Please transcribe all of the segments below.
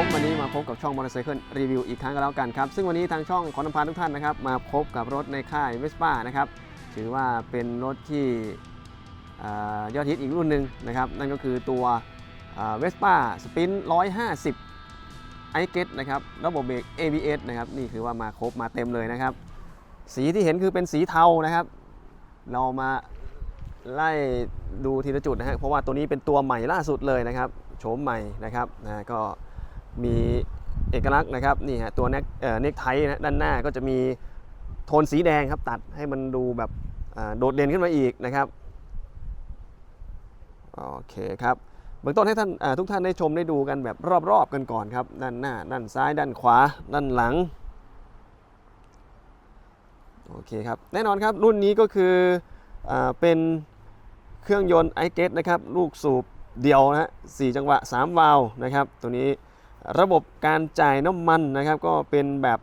ผมวันนี้มาพบกับช่องมอเตอร์ไซค์รีวิวอีกครั้งก็แล้วกันครับ ซึ่งวันนี้ทางช่องขอนำพาทุกท่านนะครับ มาพบกับรถในค่ายเวสป้านะครับ ถือว่าเป็นรถที่อยอดฮิตอีกรุ่นหนึ่งนะครับ นั่นก็คือตัวเวสป้าสปิน150ไอเกตนะครับ ระบบเบรก ABS นะครับ นี่คือว่ามาครบมาเต็มเลยนะครับ สีที่เห็นคือเป็นสีเทานะครับ เรามาไล่ดูทีละจุดนะฮะ เพราะว่าตัวนี้เป็นตัวใหม่ล่าสุดเลยนะครับ โฉมใหม่นะครับนะก็ มีเอกลักษณ์นะครับนี่ฮะตัวเน็กเน็กไทนะด้านหน้าก็จะมีโทนสีแดงครับตัดให้มันดูแบบโดดเด่นขึ้นมาอีกนะครับโอเคครับเบื้องต้นให้ท่านทุกท่านได้ชมได้ดูกันแบบรอบๆกันก่อนครับ ด้านหน้า ด้านซ้าย ด้านขวา ด้านหลังโอเคครับแน่นอนครับรุ่นนี้ก็คืออเป็นเครื่องยนต์ไอเกตนะครับลูกสูบเดียวนะฮะสจังหวะ 3 วาล์วนะครับ ตัวนี้ ระบบการจ่ายน้ำมันนะครับ ก็เป็นแบบ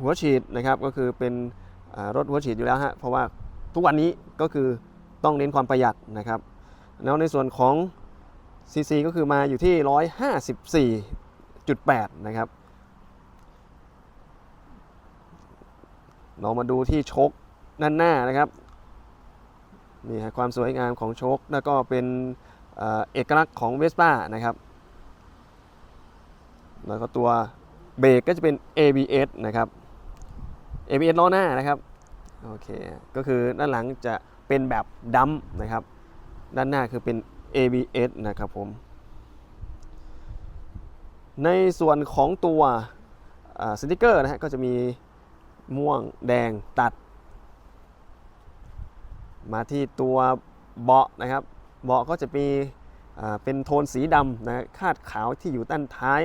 หัวฉีดนะครับก็คือเป็นรถหัวฉีดอยู่แล้วฮะเพราะว่าทุกวันนี้ก็คือต้องเน้นความประหยัดนะครับแล้วในส่วนของ CC ก็คือมาอยู่ที่ 154.8 นะครับ เรามาดูที่ชคด้านหน้านะครับนี่ฮะความสวยงามของชคแล้วก็เป็นเอกลักษณ์ของเวสป้านะครับ แล้วก็ตัวเบรกก็จะเป็น ABS นะครับ ABS ล้อหน้านะครับโอเคก็คือด้านหลังจะเป็นแบบดัมนะครับ ด้านหน้าคือเป็น ABS นะครับผม ในส่วนของตัวสติกเกอร์นะฮะก็จะมีม่วงแดงตัด มาที่ตัวเบาะนะครับ เบาะก็จะมีเป็นโทนสีดำนะคาดขาวที่อยู่ด้านท้าย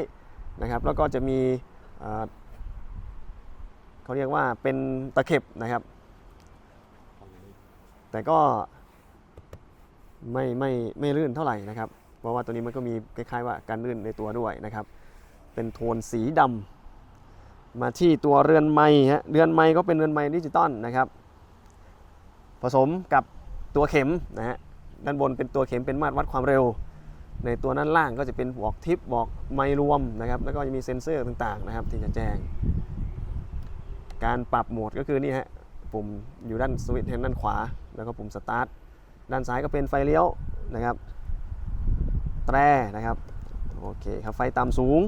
นะครับแล้วก็จะมีเขาเรียกว่าเป็นตะเข็บนะครับ แต่ก็ไม่ไม่ไม่ลื่นเท่าไหร่นะครับ เพราะว่าตัวนี้มันก็มีคล้ายๆว่าการลื่นในตัวด้วยนะครับ เป็นโทนสีดำมาที่ตัวเรือนไม้ฮะเรือนไม้ก็เป็นเรือนไม้ดิจิตอลนะครับ ผสมกับตัวเข็มนะฮะด้านบนเป็นตัวเข็มเป็นมาตรวัดความเร็ว ในตัวด้านล่างก็จะเป็นบอกทิปบอกไมล์รวมนะครับ แล้วก็จะมีเซ็นเซอร์ต่างๆนะครับ ที่จะแจ้ง การปรับโหมดก็คือนี่ฮะปุ่มอยู่ด้านสวิตช์แฮนด์ด้านขวา แล้วก็ปุ่มสตาร์ทด้านซ้ายก็เป็นไฟเลี้ยวนะครับ แตรนะครับโอเคครับไฟต่ำสูง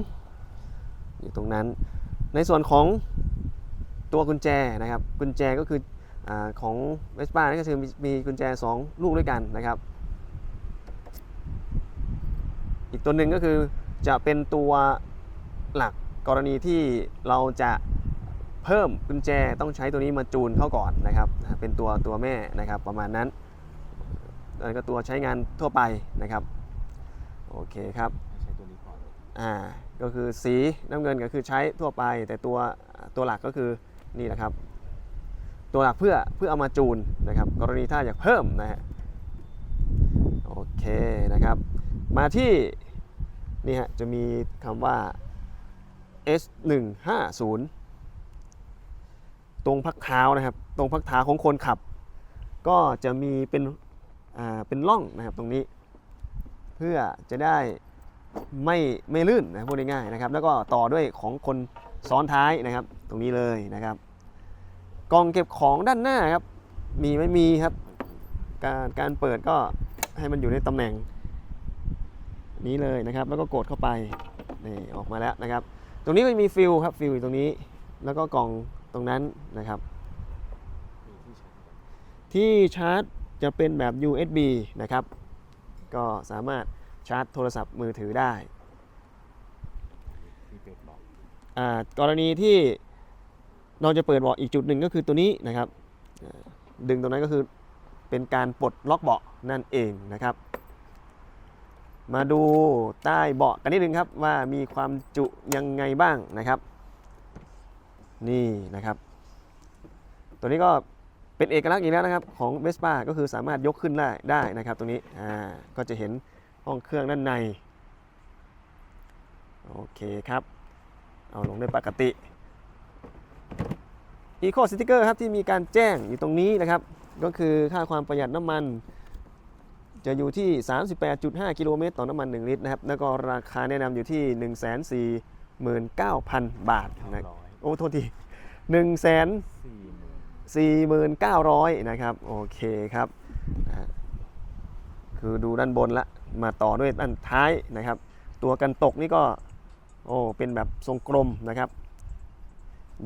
อยู่ตรงนั้น ในส่วนของตัวกุญแจนะครับ กุญแจก็คืออของเวสป้านี่ก็คือมีมีกุญแจ 2 ลูกด้วยกันนะครับ อีกตัวหนึ่งก็คือจะเป็นตัวหลักกรณีที่เราจะเพิ่มกุญแจต้องใช้ตัวนี้มาจูนเข้าก่อนนะครับ เป็นตัวตัวแม่นะครับประมาณนั้นแล้วก็ตัวใช้งานทั่วไปนะครับ โอเคครับใช้ตัวนี้ก่อนอ่าก็คือสีน้ำเงินก็คือใช้ทั่วไป แต่ตัวตัวหลักก็คือนี่แหละครับ ตัวหลักเพื่อเพื่อเอามาจูนนะครับ กรณีถ้าอยากเพิ่มนะฮะโอเคนะครับ มาที่ นี่ฮะจะมีคำว่า S150 ตรงพักเท้านะครับ ตรงพักเท้าของคนขับ ก็จะมีเป็นเป็นร่องนะครับตรงนี้ เพื่อจะได้ไม่ไม่ลื่นนะพูดง่ายๆนะครับ แล้วก็ต่อด้วยของคนซ้อนท้ายนะครับ ตรงนี้เลยนะครับกล่องเก็บของด้านหน้าครับ มีไม่มีครับ การการเปิดก็ให้มันอยู่ในตำแหน่ง นี้เลยนะครับแล้วก็กดเข้าไปนี่ออกมาแล้วนะครับ ตรงนี้ก็จะมีฟิลครับฟิลอยู่ตรงนี้ แล้วก็กล่องตรงนั้นนะครับ ที่ชาร์จจะเป็นแบบ USB นะครับ ก็สามารถชาร์จโทรศัพท์มือถือได้กรณีที่เราจะเปิดเบาะอีกจุดหนึ่งก็คือตัวนี้นะครับ ดึงตรงนั้นก็คือเป็นการปลดล็อกเบาะนั่นเองนะครับ มาดูใต้เบาะกันนิดนึงครับว่ามีความจุยังไงบ้างนะครับ นี่นะครับ ตัวนี้ก็เป็นเอกลักษณ์อีกแล้วนะครับของ Vespa ก็คือสามารถยกขึ้นได้ได้นะครับตรงนี้อ่าก็จะเห็นห้องเครื่องด้านใน โอเคครับ เอาลงได้ปกติ Eco Sticker ครับที่มีการแจ้งอยู่ตรงนี้นะครับ ก็คือค่าความประหยัดน้ำมัน จะอยู่ที่ 38.5 กิโลเมตรต่อน้ำมัน 1 ลิตรนะครับ แล้วก็ราคาแนะนำอยู่ที่19,000 บาทนะร้อยโอ้โทษที1นึ่งแสนสี่หมื่น49,000 นะครับ โอเคครับนะฮะคือดูด้านบนละมาต่อด้วยด้านท้ายนะครับ ตัวกันตกนี่ก็ โอ้เป็นแบบทรงกลมนะครับ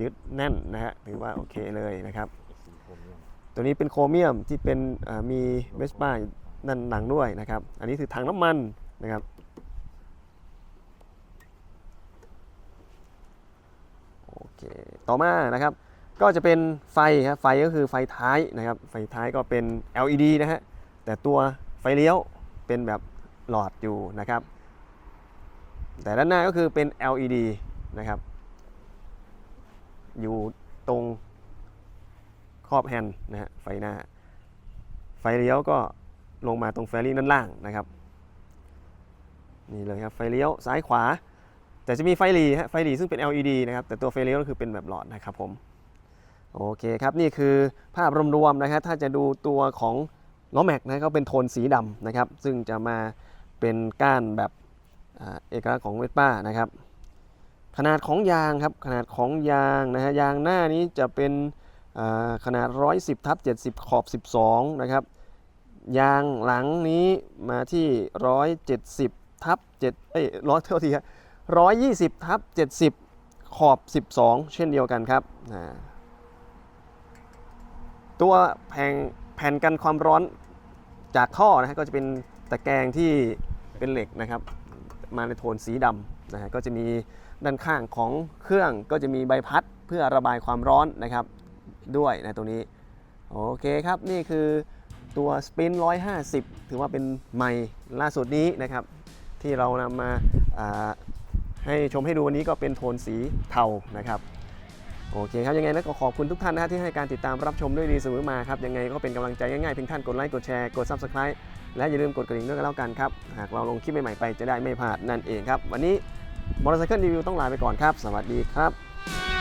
ยึดแน่นนะฮะถือว่าโอเคเลยนะครับสีโครเมียมตัวนี้เป็นโครเมียมที่เป็นอ่ามีเวสป้า ด้านหลังด้วยนะครับ อันนี้คือถังน้ำมันนะครับ โอเค ต่อมานะครับ ก็จะเป็นไฟครับไฟก็คือไฟท้ายนะครับ ไฟท้ายก็เป็น LED นะฮะ แต่ตัวไฟเลี้ยวเป็นแบบหลอดอยู่นะครับ แต่ด้านหน้าก็คือเป็น LED นะครับ อยู่ตรงครอบแฮนด์นะฮะ ไฟหน้า ไฟเลี้ยวก็ ลงมาตรงแฟลิ่ด้านล่างนะครับนี่เลยครับไฟเลี้ยวซ้ายขวา แต่จะมีไฟหลีฮะไฟหลีซึ่งเป็น LED นะครับแต่ตัวไฟเลี้ยวก็คือเป็นแบบหลอดนะครับผมโอเคครับนี่คือภาพรวมๆนะครับถ้าจะดูตัวของล้อแม็กนะก็เป็นโทนสีดำนะครับซึ่งจะมาเป็นก้านแบบอเอกลักษณ์ของเวสป้านะครับขนาดของยางครับขนาดของยางนะฮะยางหน้านี้จะเป็นอ่าขนาด 110ทับ70 ขอบ 12 นะครับ ยางหลังนี้มาที่ 170ทับ7เอ้ยร้อยเท่าทีครับ120ทับ70 ขอบ 12 เช่นเดียวกันครับ ตัวแผ่นแผ่นกันความร้อนจากท่อนะฮะก็จะเป็นตะแกรงที่เป็นเหล็กนะครับ มาในโทนสีดำนะฮะก็จะมีด้านข้างของเครื่องก็จะมีใบพัดเพื่อระบายความร้อนนะครับด้วยนะตรงนี้ โอเคครับนี่คือ ตัวสปิน150 ถือว่าเป็นใหม่ล่าสุดนี้นะครับ ที่เรานำมาาให้ชมให้ดูวันนี้ก็เป็นโทนสีเทานะครับโอเคครับยังไงแล้วก็ขอบคุณทุกท่านนะฮะที่ให้การติดตามรับชมด้วยดีเสมอมาครับยังไงก็เป็นกำลังใจง่ายๆเพียงท่านกดไลค์กดแชร์กด Subscribe และอย่าลืมกดกระดิ่งด้วยกันแล้วกันครับ หากเราลงคลิปใหม่ๆไปจะได้ไม่พลาดนั่นเองครับ วันนี้มอเตอร์ไซค์รีวิวต้องลาไปก่อนครับ สวัสดีครับ